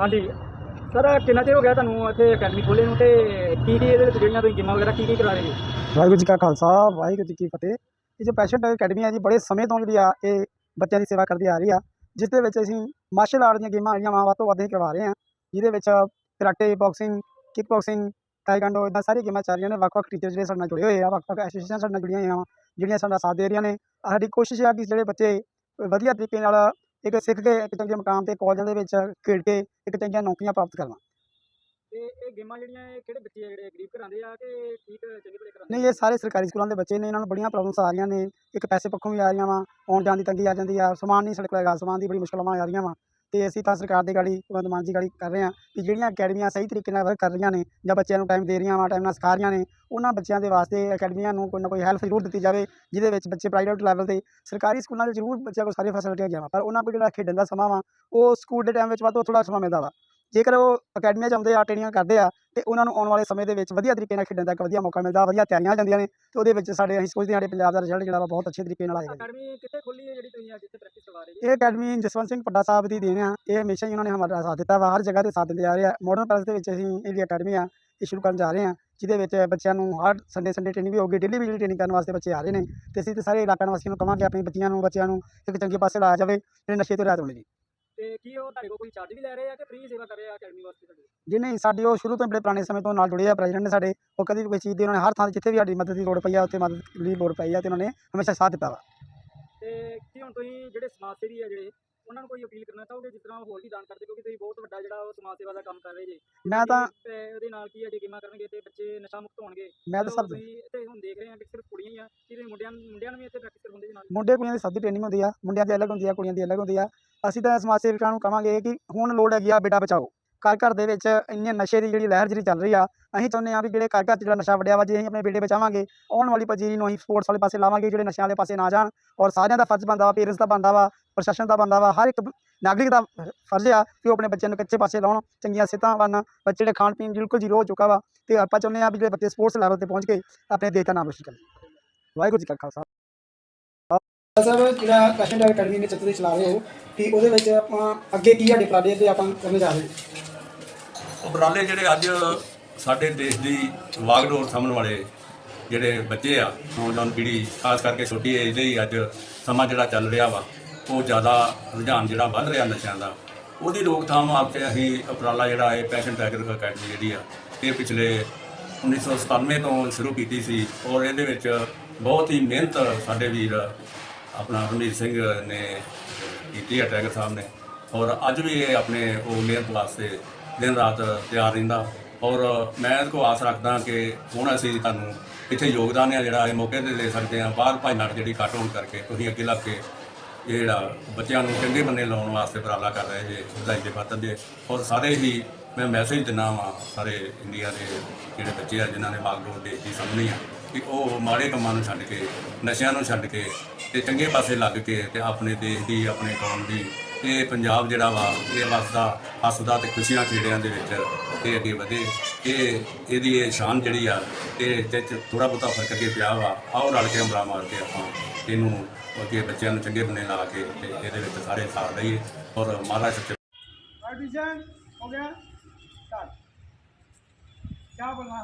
ਹਾਂਜੀ। ਸਰ, ਕਿੰਨਾ ਚਿਰ ਹੋ ਗਿਆ ਤੁਹਾਨੂੰ ਇੱਥੇ ਅਕੈਡਮੀ ਖੋਲੇ ਨੂੰ ਤੇ ਕੀ ਕੀ ਇਹਦੇ ਵਿੱਚ ਜਿਹੜੀਆਂ ਤੁਸੀਂ ਗੇਮਾਂ ਵਗੈਰਾ ਕੀ ਕੀ ਕਰਾ ਰਹੇ ਜੀ ਵਾਹਿਗੁਰੂ ਜੀ ਕਾ ਖਾਲਸਾ, ਵਾਹਿਗੁਰੂ ਜੀ ਕੀ ਫਤਿਹ। ਇਹ ਜੋ ਪੈਸ਼ਨ ਅਕੈਡਮੀ ਹੈ ਜੀ, ਬੜੇ ਸਮੇਂ ਤੋਂ ਜਿਹੜੀ ਆ ਇਹ ਬੱਚਿਆਂ ਦੀ ਸੇਵਾ ਕਰਦੀ ਆ ਰਹੀ ਆ ਜਿਸ ਦੇ ਵਿੱਚ ਅਸੀਂ ਮਾਰਸ਼ਲ ਆਰਟ ਦੀਆਂ ਗੇਮਾਂ ਜਿਹੜੀਆਂ ਵਾਂ, ਵੱਧ ਤੋਂ ਵੱਧ ਹੀ ਕਰਵਾ ਰਹੇ ਹਾਂ ਜਿਹਦੇ ਵਿੱਚ karate boxing kick boxing taekwondo ਇਦਾਂ ਸਾਰੀਆਂ ਗੇਮਾਂ ਚੱਲ ਰਹੀਆਂ ਨੇ। ਵੱਖ-ਵੱਖ ਟੀਚਰ ਜਿਹੜੇ ਸਾਡੇ ਨਾਲ ਜੁੜੇ ਹੋਏ ਆ, ਵੱਖ-ਵੱਖ ਐਸੋਸੀਏਸ਼ਨ ਸਾਡੇ ਨਾਲ ਜੁੜੀਆਂ ਹੋਈਆਂ ਵਾਂ, ਜਿਹੜੀਆਂ ਸਾਡਾ ਸਾਥ ਦੇ ਰਹੀਆਂ ਨੇ। ਸਾਡੀ ਕੋਸ਼ਿਸ਼ ਆ ਕਿ ਜਿਹੜੇ ਬੱਚੇ ਵਧੀਆ ਤਰੀਕੇ ਨਾਲ ਇੱਕ ਸਿੱਖ ਕੇ ਇੱਕ ਚੰਗੇ ਮੁਕਾਮ ਤੇ ਕਾਲਜਾਂ ਦੇ ਵਿੱਚ ਖੇਡ ਕੇ ਇੱਕ ਚੰਗੀਆਂ ਨੌਕਰੀਆਂ ਪ੍ਰਾਪਤ ਕਰਨ ਤੇ ਇਹ ਗੇਮਾਂ ਜਿਹੜੀਆਂ ਇਹ ਕਿਹੜੇ ਬੱਚੇ ਆ ਜਿਹੜੇ ਗਰੀਬ ਘਰਾਂ ਦੇ ਆ ਕਿ ਠੀਕ ਚੰਗੇ ਭਲੇ ਘਰਾਂ ਦੇ? ਨਹੀਂ ਇਹ ਸਾਰੇ ਸਰਕਾਰੀ ਸਕੂਲਾਂ ਦੇ ਬੱਚੇ ਨੇ ਇਹਨਾਂ ਨੂੰ ਬੜੀਆਂ ਪ੍ਰੋਬਲਮਸ ਆ ਰਹੀਆਂ ਨੇ। ਇੱਕ ਪੈਸੇ ਪੱਖੋਂ ਵੀ ਆ ਰਹੀਆਂ ਵਾ ਆਉਣ ਜਾਣ ਦੀ ਤੰਗੀ ਆ ਜਾਂਦੀ ਆ ਸਮਾਨ ਨਹੀਂ ਸੜਕ ਹੈਗਾ ਸਮਾਨ ਦੀ ਬੜੀ ਮੁਸ਼ਕਲਾਂ ਆ ਰਹੀਆਂ ਵਾ। ਅਤੇ ਅਸੀਂ ਤਾਂ ਸਰਕਾਰ ਦੇ ਗਾੜੀ ਭਗਵੰਤ ਮਾਨ ਜੀ ਗਾੜੀ ਕਰ ਰਹੇ ਹਾਂ ਕਿ ਜਿਹੜੀਆਂ ਅਕੈਡਮੀਆਂ ਸਹੀ ਤਰੀਕੇ ਨਾਲ ਵਰਕ ਕਰ ਰਹੀਆਂ ਨੇ ਜਾਂ ਬੱਚਿਆਂ ਨੂੰ ਟਾਈਮ ਦੇ ਰਹੀਆਂ ਵਾ ਟਾਈਮ ਨਾਲ ਸਿਖਾ ਰਹੀਆਂ ਨੇ, ਉਹਨਾਂ ਬੱਚਿਆਂ ਦੇ ਵਾਸਤੇ ਅਕੈਡਮੀਆਂ ਨੂੰ ਕੋਈ ਨਾ ਕੋਈ ਹੈਲਪ ਜ਼ਰੂਰ ਦਿੱਤੀ ਜਾਵੇ, ਜਿਹਦੇ ਵਿੱਚ ਬੱਚੇ ਪ੍ਰਾਈਵੇਟ ਲੈਵਲ ਤੇ ਸਰਕਾਰੀ ਸਕੂਲਾਂ 'ਚ ਜ਼ਰੂਰ ਬੱਚਿਆਂ ਕੋਲ ਸਾਰੀਆਂ ਫੈਸਿਲਿਟੀਆਂ ਹੈਗੀਆਂ ਵਾ, ਪਰ ਉਹਨਾਂ ਕੋਲ ਜਿਹੜਾ ਖੇਡਣ ਦਾ ਸਮਾਂ ਵਾ, ਉਹ ਸਕੂਲ ਦੇ ਟਾਈਮ ਵਿੱਚ ਵੱਧ ਤੋਂ ਥੋੜ੍ਹਾ ਸਮਾਂ ਮਿਲਦਾ ਵਾ। ਜੇਕਰ ਉਹ ਅਕੈਡਮੀਆਂ 'ਚ ਆਉਂਦੇ ਆ ਟ੍ਰੇਨਿੰਗ ਕਰਦੇ ਆ ਤੇ ਉਹਨਾਂ ਨੂੰ ਆਉਣ ਵਾਲੇ ਸਮੇਂ ਦੇ ਵਿੱਚ ਵਧੀਆ ਤਰੀਕੇ ਨਾਲ ਖੇਡਣ ਦਾ ਇੱਕ ਵਧੀਆ ਮੌਕਾ ਮਿਲਦਾ ਵਧੀਆ ਤਿਆਰੀਆਂ ਜਾਂਦੀਆਂ ਨੇ ਤੇ ਉਹਦੇ ਵਿੱਚ ਸਾਡੇ ਅਸੀਂ ਸੋਚਦੇ ਹਾਂ ਸਾਡੇ ਪੰਜਾਬ ਦਾ ਰਿਜ਼ਲਟ ਜਿਹੜਾ ਵਾ ਬਹੁਤ ਅੱਛੇ ਤਰੀਕੇ ਨਾਲ ਆਏਗਾ। ਅਕੈਡਮੀ ਕਿੱਥੇ ਖੋਲੀ ਹੈ ਜਿਹੜੀ ਤੁਸੀਂ ਅੱਜ ਇੱਥੇ ਪ੍ਰੈਕਟਿਸ ਕਰਵਾ ਰਹੇ ਇਹ ਅਕੈਡਮੀ ਜਸਵੰਤ ਸਿੰਘ ਪੱਡਾ ਸਾਹਿਬ ਦੀ ਦੇਣ ਆ ਇਹ ਹਮੇਸ਼ਾ ਹੀ ਉਹਨਾਂ ਨੇ ਹਮਾਰਾ ਸਾਥ ਦਿੱਤਾ ਵਾ ਹਰ ਜਗ੍ਹਾ ਤੇ ਸਾਥ ਦਿੰਦੇ ਆ ਰਹੇ ਆ। ਮਾਡਰਨ ਪੈਲਸ ਦੇ ਵਿੱਚ ਅਸੀਂ ਇਹ ਜਿਹੜੀ ਅਕੈਡਮੀ ਆ ਇਹ ਸ਼ੁਰੂ ਕਰਨ ਜਾ ਰਹੇ ਹਾਂ ਜਿਹਦੇ ਵਿੱਚ ਬੱਚਿਆਂ ਨੂੰ ਹਰ ਸੰਡੇ ਸੰਡੇ ਟ੍ਰੇਨਿੰਗ ਵੀ ਹੋਊਗੀ ਡੇਲੀ ਵੀ ਟ੍ਰੇਨਿੰਗ ਕਰਨ ਵਾਸਤੇ ਬੱਚੇ ਆ ਰਹੇ ਨੇ ਤੇ ਅਸੀਂ ਤੇ ਸਾਰੇ ਇਲਾਕਾ ਨਿਵਾਸੀਆਂ ਨੂੰ ਕਵਾਂਗੇ ਆਪਣੀ ਬੱਚਿਆਂ ਨੂੰ ਬੱਚਿਆਂ ਨੂੰ ਇੱਕ ਚੰਗੇ ਪਾਸੇ ਲਾਇਆ ਜਾਵੇ ਜਿਹੜੇ ਨਸ਼ੇ ਤੋਂ ਰਹਿਤ ਹੋਣੇ ਜੀ। ਤੇ ਕੀ ਉਹ ਤੁਹਾਡੇ ਕੋਲ ਕੋਈ ਚਾਰਜ ਵੀ ਲੈ ਰਹੇ ਆ ਕਿ ਫ੍ਰੀ ਸੇਵਾ ਕਰ ਰਹੇ ਆ ਅਕੈਡਮੀ ਵਾਸਤੇ ਤੁਹਾਡੀ ਜੀ ਨਹੀਂ ਸਾਡੀ ਉਹ ਸ਼ੁਰੂ ਤੋਂ ਬੜੇ ਪੁਰਾਣੇ ਸਮੇਂ ਤੋਂ ਨਾਲ ਜੁੜੇ ਆ ਪ੍ਰੈਜ਼ੀਡੈਂਟ ਨੇ ਸਾਡੇ। ਉਹ ਕਦੀ ਵੀ ਕੋਈ ਚੀਜ਼ ਦੀ ਉਹਨਾਂ ਨੇ ਹਰ ਥਾਂ ਤੇ ਜਿੱਥੇ ਵੀ ਸਾਡੀ ਮਦਦ ਦੀ ਲੋੜ ਪਈ ਆ ਉੱਥੇ ਮਦਦ ਦੀ ਲੋੜ ਪਈ ਆ ਤੇ ਉਹਨਾਂ ਨੇ ਹਮੇਸ਼ਾ ਸਾਥ ਦਿੱਤਾ ਵਾ। ਤੇ ਕੀ ਹੁਣ ਤੁਸੀਂ ਜਿਹੜੇ ਸਮਾਜ ਸੇਵੀ ਆ ਜਿਹੜੇ ਉਹਨਾਂ ਨੂੰ ਕੋਈ ਅਪੀਲ ਕਰਨਾ ਚਾਹੋਗੇ ਜਿਸ ਤਰ੍ਹਾਂ ਉਹ ਹੋਰ ਵੀ ਦਾਨ ਕਰਦੇ ਕਿਉਂਕਿ ਤੁਸੀਂ ਬਹੁਤ ਵੱਡਾ ਜਿਹੜਾ ਉਹ ਸਮਾਜ ਸੇਵਾ ਦਾ ਕੰਮ ਕਰ ਰਹੇ ਜੀ। ਮੈਂ ਤਾਂ ਤੇ ਉਹਦੇ ਨਾਲ ਕੀ ਹੈ ਜੇ ਗੇਮਾਂ ਕਰਨਗੇ ਤੇ ਬੱਚੇ ਨਸ਼ਾ ਮੁਕਤ ਹੋਣਗੇ। ਮੈਂ ਤਾਂ ਸਭ ਇੱਥੇ ਹੁਣ ਦੇਖ ਰਹੇ ਆ ਕਿ ਸਿਰਫ ਕੁੜੀਆਂ ਹੀ ਆ ਕੀ ਮੁੰਡਿਆਂ ਮੁੰਡਿਆਂ ਨੂੰ ਵੀ ਇੱਥੇ ਪ੍ਰੈਕਟਿਸ ਕਰਵਾਉਂਦੇ ਨਾਲ। ਮੁੰਡੇ ਕੁੜੀਆਂ ਦੀ ਸਭ ਦੀ ਟ੍ਰੇਨਿੰਗ ਹੁੰਦੀ ਆ ਮੁੰਡਿਆਂ ਦੀ ਅਲੱਗ ਹੁੰਦੀ ਆ ਕੁੜੀਆਂ ਦੀ ਅਲੱਗ ਹੁੰਦੀ ਆ। ਅਸੀਂ ਤਾਂ ਸਮਾਜ ਸੇਵਕਾਂ ਨੂੰ ਕਵਾਂਗੇ ਕਿ ਹੁਣ ਲੋੜ ਹੈਗੀ ਆ ਬੇਟਾ ਬਚਾਓ। ਘਰ ਘਰ ਦੇ ਵਿੱਚ ਇੰਨੇ ਨਸ਼ੇ ਦੀ ਜਿਹੜੀ ਲਹਿਰ ਜਿਹੜੀ ਚੱਲ ਰਹੀ ਆ, ਅਸੀਂ ਚਾਹੁੰਦੇ ਆ ਵੀ ਜਿਹੜੇ ਘਰ ਘਰ 'ਚ ਜਿਹੜਾ ਨਸ਼ਾ ਵੜਿਆ ਵਾ, ਜੇ ਅਸੀਂ ਆਪਣੇ ਬੇਟੇ ਬਚਾਵਾਂਗੇ, ਆਉਣ ਵਾਲੀ ਪਜੀਰੀ ਨੂੰ ਅਸੀਂ ਸਪੋਰਟਸ ਵਾਲੇ ਪਾਸੇ ਲਾਵਾਂਗੇ, ਜਿਹੜੇ ਨਸ਼ਿਆਂ ਵਾਲੇ ਪਾਸੇ ਨਾ ਜਾਣ ਔਰ ਸਾਰਿਆਂ ਦਾ ਫਰਜ਼ ਬਣਦਾ ਵਾ ਪੇਰੈਂਟਸ ਦਾ ਬਣਦਾ ਵਾ, ਪ੍ਰਸ਼ਾਸਨ ਦਾ ਬਣਦਾ ਵਾ, ਹਰ ਇੱਕ ਬ- ਨਾਗਰਿਕ ਦਾ ਫਰਜ਼ ਆ ਕਿ ਉਹ ਆਪਣੇ ਬੱਚਿਆਂ ਨੂੰ ਕੱਚੇ ਪਾਸੇ ਲਾਉਣ, ਚੰਗੀਆਂ ਸਿਹਤਾਂ ਬਣ ਬੱਚੇ ਦੇ ਖਾਣ ਪੀਣ ਬਿਲਕੁਲ ਜ਼ੀਰੋ ਹੋ ਚੁੱਕਾ ਵਾ ਤੇ ਆਪਾਂ ਚਾਹੁੰਦੇ ਆ ਵੀ ਜਿਹੜੇ ਬੱਚੇ ਸਪੋਰਟਸ ਲੈਵਲ ਤੇ ਪਹੁੰਚ ਕੇ ਆਪਣੇ ਦੇਸ਼ ਦਾ ਨਾਮ ਰੋਸ਼ਨ ਕਰਨ। ਵਾਹਿਗੁਰੂ ਜੀ ਕਾ ਖਾਲਸਾ। ਸਾਹਿਬ ਜਿਹੜਾ ਪੈਸ਼ਨ ਡਾਇਰ ਅਕੈਡਮੀ ਨੇ ਚੱਤਰੀ ਚਲਾ ਰਹੇ ਹੋ ਕਿ ਉਹਦੇ ਵਿੱਚ ਆਪਾਂ ਅੱਗੇ ਕੀ ਸਾਡੇ ਪ੍ਰਾਡੇ ਤੇ ਆਪਾਂ ਕਰਨ ਜਾ ਰਹੇ ਹਾਂ। ਉਪਰਾਲੇ ਜਿਹੜੇ ਅੱਜ ਸਾਡੇ ਦੇਸ਼ ਦੀ ਵਾਗਡੋਰ ਸਾਹਮਣ ਵਾਲੇ ਜਿਹੜੇ ਬੱਚੇ ਆ, ਨੌਜਵਾਨ ਪੀੜ੍ਹੀ, ਖਾਸ ਕਰਕੇ ਛੋਟੀ ਏਜ ਦੇ ਹੀ ਅੱਜ ਸਮਾਂ ਜਿਹੜਾ ਚੱਲ ਰਿਹਾ ਵਾ, ਉਹ ਜ਼ਿਆਦਾ ਰੁਝਾਨ ਜਿਹੜਾ ਵੱਧ ਰਿਹਾ ਨਸ਼ਿਆਂ ਦਾ, ਉਹਦੀ ਰੋਕਥਾਮ ਵਾਸਤੇ ਅਸੀਂ ਉਪਰਾਲਾ ਜਿਹੜਾ ਹੈ ਪੈਸ਼ਨ ਟੈਗਰ ਅਕੈਡਮੀ ਜਿਹੜੀ ਆ, ਇਹ ਪਿਛਲੇ 1997 ਤੋਂ ਸ਼ੁਰੂ ਕੀਤੀ ਸੀ ਔਰ ਇਹਦੇ ਵਿੱਚ ਬਹੁਤ ਹੀ ਮਿਹਨਤ ਸਾਡੇ ਵੀਰ ਆਪਣਾ ਰਣਜੀਤ ਸਿੰਘ ਨੇ ਕੀਤੀ ਹੈ ਟੈਗਰ ਸਾਹਿਬ ਨੇ ਔਰ ਅੱਜ ਵੀ ਇਹ ਆਪਣੇ ਉਹ ਮਿਹਨਤ ਵਾਸਤੇ ਦਿਨ ਰਾਤ ਤਿਆਰ ਰਹਿੰਦਾ। ਔਰ ਮੈਂ ਇਹਦੇ ਕੋ ਆਸ ਰੱਖਦਾ ਕਿ ਹੁਣ ਅਸੀਂ ਤੁਹਾਨੂੰ ਇੱਥੇ ਯੋਗਦਾਨ ਹੈ ਜਿਹੜਾ ਇਹ ਮੌਕੇ ਤੇ ਦੇ ਸਕਦੇ ਹਾਂ। ਬਾਹਰ ਭਾਈ ਨਾਟ ਜਿਹੜੀ ਘੱਟ ਹੋਣ ਕਰਕੇ ਤੁਸੀਂ ਅੱਗੇ ਲੱਗ ਕੇ ਇਹ ਜਿਹੜਾ ਬੱਚਿਆਂ ਨੂੰ ਚੰਗੇ ਬੰਨੇ ਲਾਉਣ ਵਾਸਤੇ ਉਪਰਾਲਾ ਕਰ ਰਹੇ ਜੇ ਵਧਾਈ ਦੇ ਪਾਤਰ ਦੇ। ਔਰ ਸਾਰੇ ਹੀ ਮੈਂ ਮੈਸੇਜ ਦਿੰਦਾ ਵਾਂ ਸਾਰੇ ਇੰਡੀਆ ਦੇ ਜਿਹੜੇ ਬੱਚੇ ਆ, ਜਿਨ੍ਹਾਂ ਨੇ ਬਾਗਡੋਰ ਦੇਸ਼ ਦੀ ਸਾਹਮਣੇ ਆ, ਕਿ ਉਹ ਮਾੜੇ ਕੰਮਾਂ ਨੂੰ ਛੱਡ ਕੇ, ਨਸ਼ਿਆਂ ਨੂੰ ਛੱਡ ਕੇ ਤੇ ਚੰਗੇ ਪਾਸੇ ਲੱਗ ਕੇ ਤੇ ਆਪਣੇ ਦੇਸ਼ ਦੀ, ਆਪਣੇ ਕੌਮ ਦੀ ਤੇ ਪੰਜਾਬ ਜਿਹੜਾ ਵਾ, ਇਹ ਵਸਦਾ ਹੱਸਦਾ ਤੇ ਖੁਸ਼ੀਆਂ ਖੇੜਿਆਂ ਦੇ ਵਿੱਚ ਤੇ ਅੱਗੇ ਵਧੇ। ਤੇ ਇਹਦੀ ਇਹ ਸ਼ਾਨ ਜਿਹੜੀ ਆ, ਤੇ ਤੇ ਥੋੜਾ ਬਹੁਤਾ ਫ਼ਰਕ ਅੱਗੇ ਪਿਆ ਵਾ। ਆਓ ਰਲ ਕੇ ਹਮਲਾ ਮਾਰ ਕੇ ਆਪਾਂ ਇਹਨੂੰ ਅੱਗੇ ਬੱਚਿਆਂ ਨੂੰ ਚੰਗੇ ਬਣੇ ਲਾ ਕੇ ਤੇ ਇਹਦੇ ਵਿੱਚ ਸਾਰੇ ਸਾਥ ਦਈਏ। ਔਰ ਮਹਾਰਾਜ ਸੱਚੇ ਹੋ ਗਿਆ। ਸਟਾਰਟ ਕੀ ਬੋਲਣਾ?